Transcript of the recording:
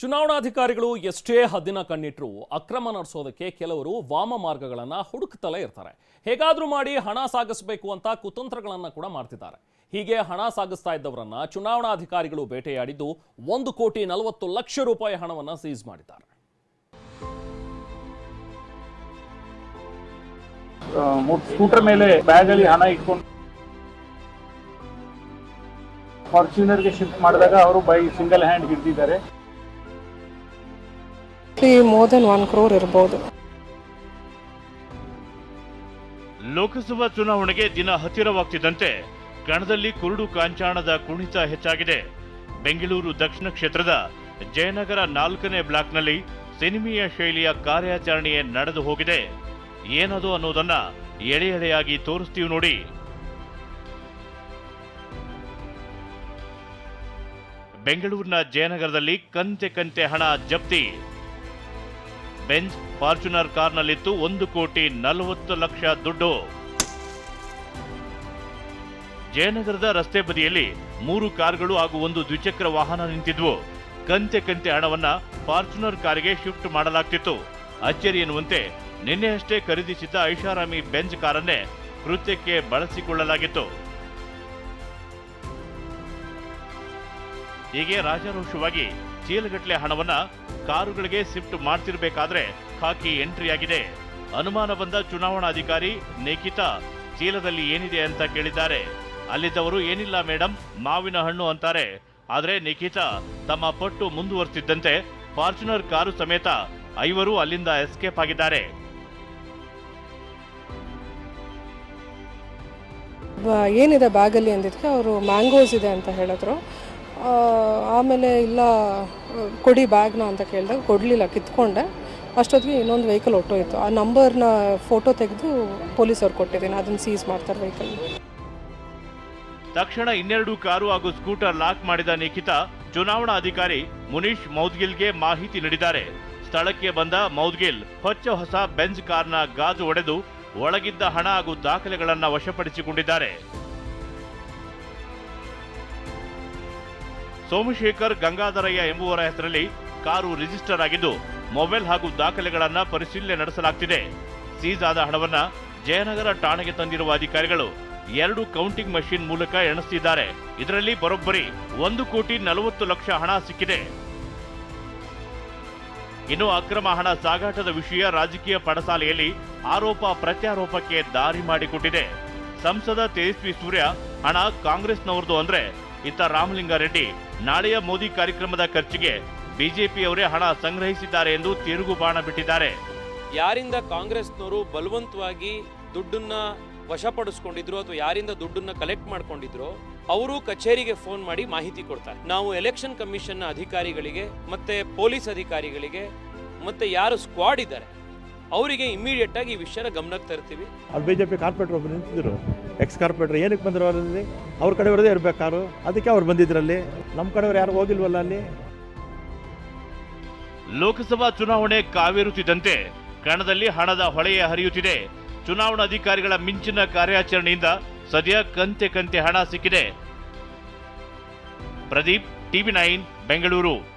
ಚುನಾವಣಾಧಿಕಾರಿಗಳು ಎಷ್ಟೇ ಹದ್ದಿನ ಕಣ್ಣಿಟ್ಟರು ಅಕ್ರಮ ನಡೆಸೋದಕ್ಕೆ ಕೆಲವರು ವಾಮ ಮಾರ್ಗಗಳನ್ನ ಹುಡುಕ್ತಲೇ ಇರ್ತಾರೆ. ಹೇಗಾದ್ರೂ ಮಾಡಿ ಹಣ ಸಾಗಿಸಬೇಕು ಅಂತ ಕುತಂತ್ರಗಳನ್ನ ಕೂಡ ಮಾಡ್ತಿದ್ದಾರೆ. ಹೀಗೆ ಹಣ ಸಾಗಿಸ್ತಾ ಇದ್ದವರನ್ನ ಚುನಾವಣಾಧಿಕಾರಿಗಳು ಬೇಟೆಯಾಡಿದ್ದು ಒಂದು ಕೋಟಿ ನಲವತ್ತು ಲಕ್ಷ ರೂಪಾಯಿ ಹಣವನ್ನ ಸೀಸ್ ಮಾಡಿದ್ದಾರೆ. ಸ್ಕೂಟರ್ ಮೇಲೆ ಬ್ಯಾಗ್ ಅಲ್ಲಿ ಹಣ ಇಟ್ಕೊಂಡು ಫಾರ್ಚುನರ್ಗೆ ಶಿಫ್ಟ್ ಮಾಡಿದಾಗ ಅವರು ಬೈ ಸಿಂಗಲ್ ಹ್ಯಾಂಡ್ ಹಿಡಿದಿದ್ದಾರೆ. ಮೋರ್ ದೆನ್ ಒನ್ ಕ್ರೋರ್ ಇರಬಹುದು ಲೋಕಸಭಾ ಚುನಾವಣೆಗೆ ದಿನ ಹತ್ತಿರವಾಗ್ತಿದ್ದಂತೆ ಕಣದಲ್ಲಿ ಕುರುಡು ಕಾಂಚಾಣದ ಕುಣಿತ ಹೆಚ್ಚಾಗಿದೆ. ಬೆಂಗಳೂರು ದಕ್ಷಿಣ ಕ್ಷೇತ್ರದ ಜಯನಗರ ನಾಲ್ಕನೇ ಬ್ಲಾಕ್ನಲ್ಲಿ ಸಿನಿಮೀಯ ಶೈಲಿಯ ಕಾರ್ಯಾಚರಣೆಯೇ ನಡೆದು ಹೋಗಿದೆ. ಏನದು ಅನ್ನೋದನ್ನ ಎಳೆ ಎಳೆಯಾಗಿ ತೋರಿಸ್ತೀವಿ ನೋಡಿ. ಬೆಂಗಳೂರಿನ ಜಯನಗರದಲ್ಲಿ ಕಂತೆ ಕಂತೆ ಹಣ ಜಪ್ತಿ. ಬೆಂಜ್ ಫಾರ್ಚುನರ್ ಕಾರ್ನಲ್ಲಿತ್ತು ಒಂದು ಕೋಟಿ ನಲವತ್ತು ಲಕ್ಷ ದುಡ್ಡು. ಜಯನಗರದ ರಸ್ತೆ ಬದಿಯಲ್ಲಿ ಮೂರು ಕಾರ್ಗಳು ಹಾಗೂ ಒಂದು ದ್ವಿಚಕ್ರ ವಾಹನ ನಿಂತಿದ್ವು. ಕಂತೆ ಕಂತೆ ಹಣವನ್ನ ಫಾರ್ಚುನರ್ ಕಾರಿಗೆ ಶಿಫ್ಟ್ ಮಾಡಲಾಗ್ತಿತ್ತು. ಅಚ್ಚರಿ ಎನ್ನುವಂತೆ ನಿನ್ನೆಯಷ್ಟೇ ಖರೀದಿಸಿದ್ದ ಐಷಾರಾಮಿ ಬೆಂಜ್ ಕಾರನ್ನೇ ಕೃತ್ಯಕ್ಕೆ ಬಳಸಿಕೊಳ್ಳಲಾಗಿತ್ತು. ಹೀಗೆ ರಾಜಾರೋಷವಾಗಿ ಚೀಲಗಟ್ಟಲೆ ಹಣವನ್ನ ಕಾರುಗಳಿಗೆ ಶಿಫ್ಟ್ ಮಾಡ್ತಿರ್ಬೇಕಾದ್ರೆ ಖಾಕಿ ಎಂಟ್ರಿ ಆಗಿದೆ ಅನುಮಾನ ಬಂದ ಚುನಾವಣಾಧಿಕಾರಿ ನಿಖಿತಾ ಚೀಲದಲ್ಲಿ ಏನಿದೆ ಅಂತ ಕೇಳಿದ್ದಾರೆ. ಅಲ್ಲಿದ್ದವರು ಏನಿಲ್ಲ ಮೇಡಮ್ ಮಾವಿನ ಹಣ್ಣು ಅಂತಾರೆ. ಆದರೆ ನಿಖಿತಾ ತಮ್ಮ ಪಟ್ಟು ಮುಂದುವರೆಸಿದ್ದಂತೆ ಫಾರ್ಚುನರ್ ಕಾರು ಸಮೇತ ಐವರು ಅಲ್ಲಿಂದ ಎಸ್ಕೇಪ್ ಆಗಿದ್ದಾರೆ. ಏನಿದೆ ಬ್ಯಾಗಲ್ಲಿ ಅಂದಿದ್ದಕ್ಕೆ ಅವರು ಮ್ಯಾಂಗೋಸ್ ಇದೆ ಅಂತ ಹೇಳಿದ್ರು. ಆಮೇಲೆ ಇಲ್ಲ ಕೊಡಿ ಬ್ಯಾಗ್ನ ಅಂತ ಕೇಳಿದಾಗ ಕೊಡಲಿಲ್ಲ, ಕಿತ್ಕೊಂಡೆ. ಅಷ್ಟೊತ್ತಿಗೆ ಇನ್ನೊಂದು ವೆಹಿಕಲ್ ಹೊಟ್ಟೋಯ್ತು ಆ ನಂಬರ್ನ ಫೋಟೋ ತೆಗೆದು ಪೊಲೀಸವ್ರು ಕೊಟ್ಟಿದ್ದೀನಿ. ಅದನ್ನು ಸೀಸ್ ಮಾಡ್ತಾರೆ ವೆಹಿಕಲ್ ತಕ್ಷಣ ಇನ್ನೆರಡು ಕಾರು ಹಾಗೂ ಸ್ಕೂಟರ್ ಲಾಕ್ ಮಾಡಿದ ನಿಖಿತಾ, ಚುನಾವಣಾ ಅಧಿಕಾರಿ ಮುನೀಶ್ ಮೌದ್ಗಿಲ್ಗೆ ಮಾಹಿತಿ ನೀಡಿದ್ದಾರೆ. ಸ್ಥಳಕ್ಕೆ ಬಂದ ಮೌದ್ಗಿಲ್ ಹೊಚ್ಚ ಹೊಸ ಬೆಂಜ್ ಕಾರ್ನ ಗಾಜು ಒಡೆದು ಒಳಗಿದ್ದ ಹಣ ಹಾಗೂ ದಾಖಲೆಗಳನ್ನು ವಶಪಡಿಸಿಕೊಂಡಿದ್ದಾರೆ. ಸೋಮಶೇಖರ್ ಗಂಗಾಧರಯ್ಯ ಎಂಬುವರ ಹೆಸರಲ್ಲಿ ಕಾರು ರಿಜಿಸ್ಟರ್ ಆಗಿದ್ದು, ಮೊಬೈಲ್ ಹಾಗೂ ದಾಖಲೆಗಳನ್ನು ಪರಿಶೀಲನೆ ನಡೆಸಲಾಗ್ತಿದೆ. ಸೀಸ್ ಆದ ಹಣವನ್ನು ಜಯನಗರ ಠಾಣೆಗೆ ತಂದಿರುವ ಅಧಿಕಾರಿಗಳು ಎರಡು ಕೌಂಟಿಂಗ್ ಮಷಿನ್ ಮೂಲಕ ಎಣಿಸ್ತಿದ್ದಾರೆ. ಇದರಲ್ಲಿ ಬರೋಬ್ಬರಿ ಒಂದು ಕೋಟಿ ನಲವತ್ತು ಲಕ್ಷ ಹಣ ಸಿಕ್ಕಿದೆ. ಇನ್ನು ಅಕ್ರಮ ಹಣ ಸಾಗಾಟದ ವಿಷಯ ರಾಜಕೀಯ ಪಡಸಾಲೆಯಲ್ಲಿ ಆರೋಪ ಪ್ರತ್ಯಾರೋಪಕ್ಕೆ ದಾರಿ ಮಾಡಿಕೊಟ್ಟಿದೆ. ಸಂಸದ ತೇಜಸ್ವಿ ಸೂರ್ಯ, ಹಣ ಕಾಂಗ್ರೆಸ್ನವರದು ಅಂದ್ರೆ ಇತ್ತ ರಾಮಲಿಂಗಾರೆಡ್ಡಿ ನಾಳೆಯ ಮೋದಿ ಕಾರ್ಯಕ್ರಮದ ಖರ್ಚಿಗೆ ಬಿಜೆಪಿಯವರೇ ಹಣ ಸಂಗ್ರಹಿಸಿದ್ದಾರೆ ಎಂದು ತಿರುಗು ಬಾಣ ಬಿಟ್ಟಿದ್ದಾರೆ. ಯಾರಿಂದ ಕಾಂಗ್ರೆಸ್ನವರು ಬಲವಂತವಾಗಿ ದುಡ್ಡನ್ನ ವಶಪಡಿಸ್ಕೊಂಡಿದ್ರು ಅಥವಾ ಯಾರಿಂದ ದುಡ್ಡನ್ನ ಕಲೆಕ್ಟ್ ಮಾಡ್ಕೊಂಡಿದ್ರು ಅವರು ಕಚೇರಿಗೆ ಫೋನ್ ಮಾಡಿ ಮಾಹಿತಿ ಕೊಡ್ತಾರೆ. ನಾವು ಎಲೆಕ್ಷನ್ ಕಮಿಷನ್ನ ಅಧಿಕಾರಿಗಳಿಗೆ ಮತ್ತೆ ಪೊಲೀಸ್ ಅಧಿಕಾರಿಗಳಿಗೆ ಮತ್ತೆ ಯಾರು ಸ್ಕ್ವಾಡ್ ಇದ್ದಾರೆ ಅವರಿಗೆ ಇಮಿಡಿಯೇಟ್ ಆಗಿ ಈ ವಿಷಯನ ಗಮನಕ್ಕೆ ತರ್ತೀವಿ. ಅಲ್ಲಿ ಬಿ ಜೆ ಪಿ ಕಾರ್ಪೊರೇಟರ್ ಒಬ್ಬರು ನಿಂತಿದ್ರು. ಎಕ್ಸ್ ಕಾರ್ಪೊರೇಟರ್ ಏನಕ್ಕೆ ಬಂದರು ಅವರಲ್ಲಿ ಅವ್ರ ಕಡೆಯವರದೇ ಇರ್ಬೇಕು ಕಾರು. ಅದಕ್ಕೆ ಅವ್ರು ಬಂದಿದ್ರಲ್ಲಿ. ನಮ್ಮ ಕಡೆಯವ್ರು ಯಾರು ಹೋಗಿಲ್ವಲ್ಲ ಅಲ್ಲಿ? ಲೋಕಸಭಾ ಚುನಾವಣೆ ಕಾವೇರುತ್ತಿದ್ದಂತೆ ಕಣದಲ್ಲಿ ಹಣದ ಹೊಳೆಯೇ ಹರಿಯುತ್ತಿದೆ. ಚುನಾವಣಾ ಅಧಿಕಾರಿಗಳ ಮಿಂಚಿನ ಕಾರ್ಯಾಚರಣೆಯಿಂದ ಸದ್ಯ ಕಂತೆ ಕಂತೆ ಹಣ ಸಿಕ್ಕಿದೆ. Pradeep, TV nine, Bengaluru.